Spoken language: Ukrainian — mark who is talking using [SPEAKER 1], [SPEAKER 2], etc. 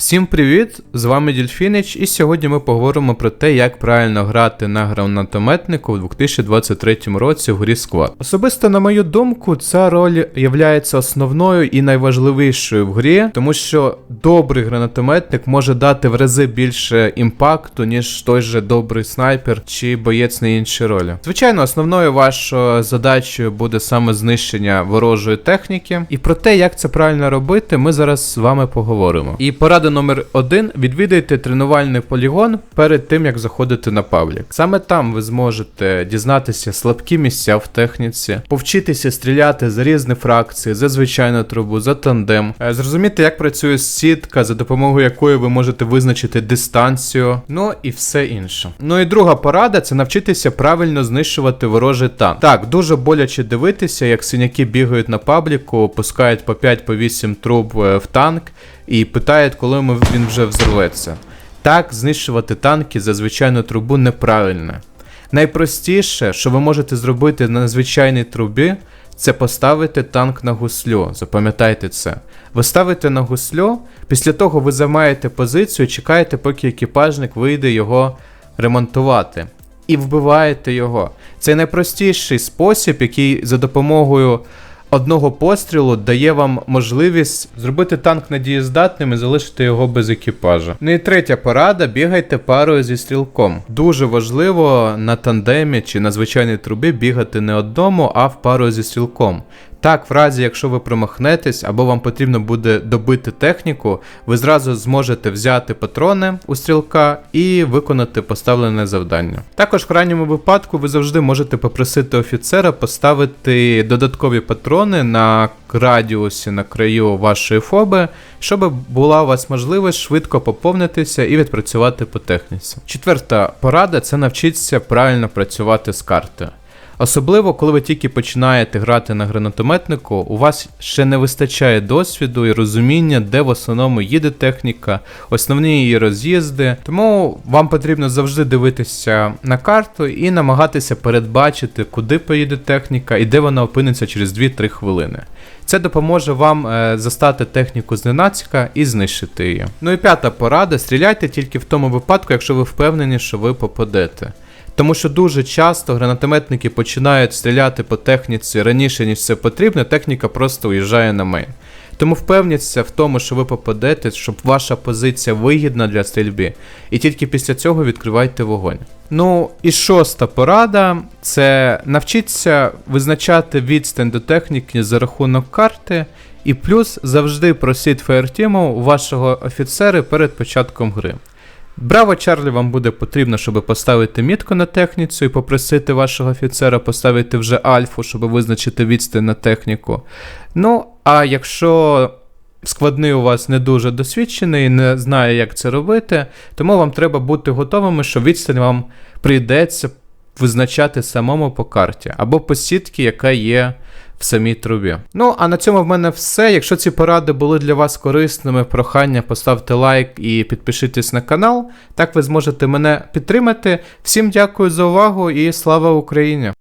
[SPEAKER 1] Всім привіт! З вами Дільфінич, і сьогодні ми поговоримо про те, як правильно грати на гранатометнику у 2023 році в грі Squad. Особисто, на мою думку, ця роль є основною і найважливішою в грі, тому що добрий гранатометник може дати в рази більше імпакту, ніж той же добрий снайпер чи боєць на іншій ролі. Звичайно, основною вашою задачею буде саме знищення ворожої техніки, і про те, як це правильно робити, ми зараз з вами поговоримо. І порада номер один: відвідайте тренувальний полігон перед тим, як заходити на паблік. Саме там ви зможете дізнатися слабкі місця в техніці, повчитися стріляти за різні фракції, за звичайну трубу, за тандем, е, зрозуміти, як працює сітка, за допомогою якої ви можете визначити дистанцію, ну і все інше. Ну і друга порада це навчитися правильно знищувати ворожий танк. Так, дуже боляче дивитися, як синяки бігають на пабліку, пускають по 5-8 труб е, в танк і питають, коли він вже взорветься. Так, знищувати танки за звичайну трубу неправильно. Найпростіше, що ви можете зробити на звичайній трубі, це поставити танк на гуслю. Запам'ятайте це. Ви ставите на гуслю, після того ви займаєте позицію, чекаєте, поки екіпажник вийде його ремонтувати. І вбиваєте його. Це найпростіший спосіб, який за допомогою одного пострілу дає вам можливість зробити танк надієздатним і залишити його без екіпажа. Ну і третя порада: бігайте парою зі стрілком. Дуже важливо на тандемі чи на звичайній трубі бігати не одному, а в пару зі стрілком. Так, в разі, якщо ви промахнетесь або вам потрібно буде добити техніку, ви зразу зможете взяти патрони у стрілка і виконати поставлене завдання. Також в крайньому випадку ви завжди можете попросити офіцера поставити додаткові патрони на радіусі на краю вашої фоби, щоб була у вас можливість швидко поповнитися і відпрацювати по техніці. Четверта порада це навчитися правильно працювати з картою. Особливо, коли ви тільки починаєте грати на гранатометнику, у вас ще не вистачає досвіду і розуміння, де в основному їде техніка, основні її роз'їзди. Тому вам потрібно завжди дивитися на карту і намагатися передбачити, куди поїде техніка і де вона опиниться через 2-3 хвилини. Це допоможе вам е, застати техніку зненацька і знищити її. Ну і п'ята порада: стріляйте тільки в тому випадку, якщо ви впевнені, що ви попадете. Тому що дуже часто гранатометники починають стріляти по техніці раніше, ніж це потрібно, техніка просто уїжджає на мейн. Тому впевніться в тому, що ви попадете, щоб ваша позиція вигідна для стрільби, і тільки після цього відкривайте вогонь. Ну і шоста порада це навчіться визначати відстань до техніки за рахунок карти, і плюс завжди просіть фаєртіму вашого офіцера перед початком гри. Браво Чарлі вам буде потрібно, щоб поставити мітку на техніцю і попросити вашого офіцера поставити вже альфу, щоб визначити відстань на техніку. Ну, а якщо складний у вас не дуже досвідчений і не знає, як це робити, тому вам треба бути готовими, що відстань вам прийдеться визначати самому по карті або по сітці, яка є в самій трубі. Ну, а на цьому в мене все. Якщо ці поради були для вас корисними, прохання поставте лайк і підпишитесь на канал. Так ви зможете мене підтримати. Всім дякую за увагу і слава Україні!